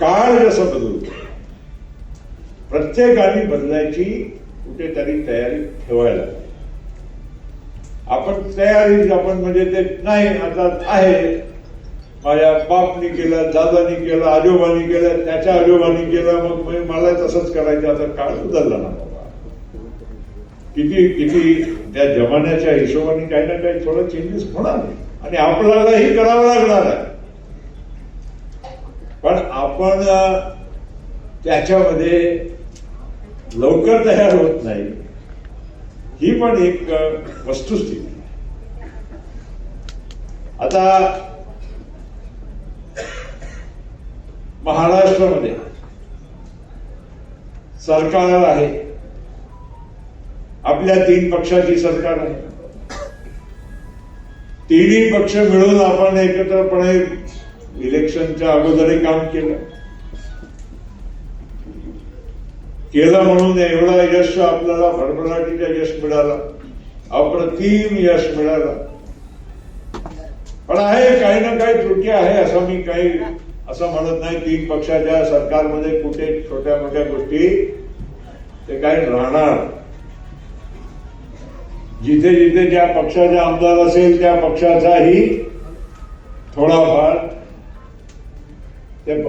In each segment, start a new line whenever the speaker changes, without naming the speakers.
काळ जसं बदलतो प्रत्येकाने बदलायची कुठेतरी तयारी ठेवायला पाहिजे. आपण तयारी आपण म्हणजे ते नाही आता आहे. माझ्या बापनी केलं दादानी केलं आजोबानी केलं त्याच्या आजोबानी केलं मग मला तसंच करायचं. आता काळ बदलला ना बाबा. किती किती त्या जमान्याच्या हिशोबाने काही ना काही थोडं चेंजेस होणार. आणि आपल्यालाही करावं लागणार आहे. पण आपण त्याच्यामध्ये लवकर तयार होत नाही. ही पण एक वस्तुस्थिती आता महाराष्ट्रामध्ये सरकार आहे. आपल्या तीन पक्षाची सरकार आहे. तिन्ही पक्ष मिळून आपण एकत्रपणे इलेक्शनच्या अगोदरही काम केलं. केलं म्हणून एवढा यश आपल्याला भरभराटीचा यश मिळाला. अप्रतिम यश मिळालं. पण आहे काही ना काही त्रुटी आहे असं मी काही असं म्हणत नाही. तीन पक्षाच्या सरकारमध्ये कुठे छोट्या मोठ्या गोष्टी ते काही राहणार. जिथे जिथे ज्या पक्षाचा आमदार असेल त्या पक्षाचाही थोडाफार ते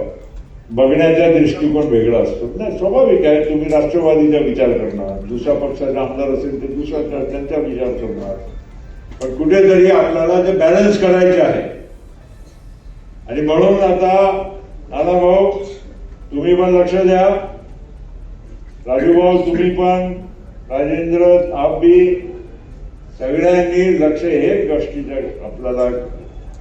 बघण्याचा दृष्टिकोन वेगळा असतो. नाही स्वाभाविक आहे तुम्ही राष्ट्रवादीचा विचार करणार दुसऱ्या पक्षाचा आमदार असेल तर दुसऱ्या त्यांचा विचार करणार. पण कुठेतरी आपल्याला ते बॅलन्स करायचे आहे. आणि म्हणून आता नाना भाऊ तुम्ही पण लक्ष द्या. राजू भाऊ तुम्ही पण राजेंद्र आप बी सगळ्यांनी लक्ष हे गोष्टीचं आपल्याला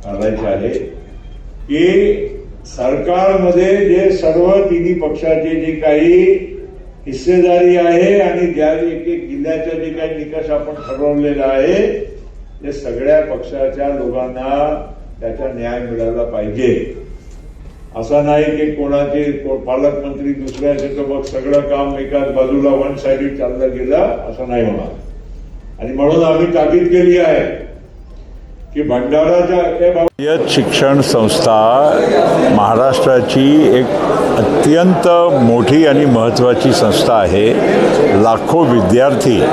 घालायचे आहे की सरकारमध्ये जे सर्व तिन्ही पक्षाचे जे काही हिस्सेदारी आहे आणि ज्या एक एक जिल्ह्याच्या जे काही निकष आपण ठरवलेला आहे ते सगळ्या पक्षाच्या लोकांना त्याचा न्याय मिळाला पाहिजे. असं नाही की कोणाचे पालकमंत्री दुसऱ्याचे तर मग सगळं काम एकाच बाजूला वन साइडेड चाललं गेलं असं नाही होणार. आणि म्हणून आम्ही ताकीद केली आहे की भंडाराच्या
शिक्षण संस्था महाराष्ट्राची एक अत्यंत मोठी आणि महत्त्वाची संस्था आहे. लाखो विद्यार्थी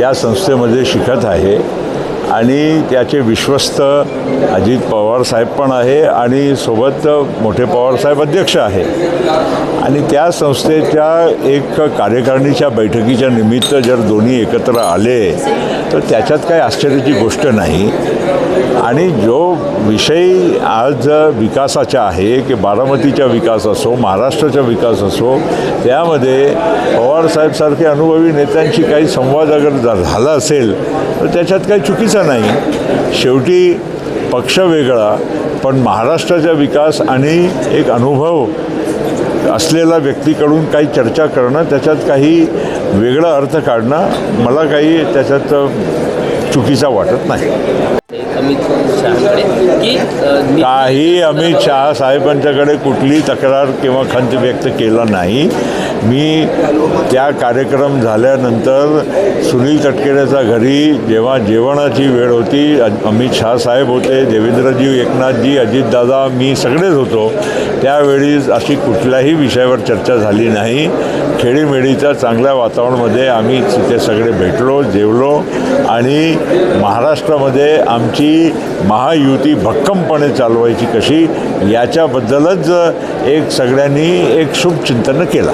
या संस्थेमध्ये शिकत आहे. आणि त्याचे विश्वस्त अजित पवार साहेब पण आहे आणि सोबत मोठे पवार साहेब अध्यक्ष आहे. आणि त्या संस्थेच्या एक कार्यकारिणीच्या बैठकीच्या निमित्त जर दोन्ही एकत्र आले तर त्याच्यात काही आश्चर्याची गोष्ट नाही. आणि जो विषय आज विकासाचा आहे की बारामतीचा विकास असो महाराष्ट्राचा विकास असो त्यामध्ये पवारसाहेबसारखे अनुभवी नेत्यांशी काही संवाद अगर झा- झाला असेल तर त्याच्यात काही चुकीचं नाही. शेवटी पक्ष वेगळा पण महाराष्ट्राचा विकास आणि एक अनुभव असलेला व्यक्तीकडून काही चर्चा करणं त्याच्यात काही वेगळा अर्थ काढणं मला काही त्याच्यात चुकीचा वाटत नाही.
अमित शहाकडे की
काही अमित शहा साहेबांच्याकडे कुठली तक्रार किंवा खंत व्यक्त केला नाही. मी त्या कार्यक्रम झाल्यानंतर सुनील तटकरेचा घरी जेव्हा जेवणाची वेळ होती अमित शहा साहेब होते देवेंद्रजी एकनाथजी अजितदादा मी सगळेच होतो. त्यावेळी अशी कुठल्याही विषयावर चर्चा झाली नाही. खेडीमेडीच्या चांगल्या वातावरणामध्ये आम्ही तिथे सगळे भेटलो जेवलो आणि महाराष्ट्रामध्ये आमची महायुती भक्कमपणे चालवायची कशी याच्याबद्दलच एक सगळ्यांनी एक शुभचिंतन केला.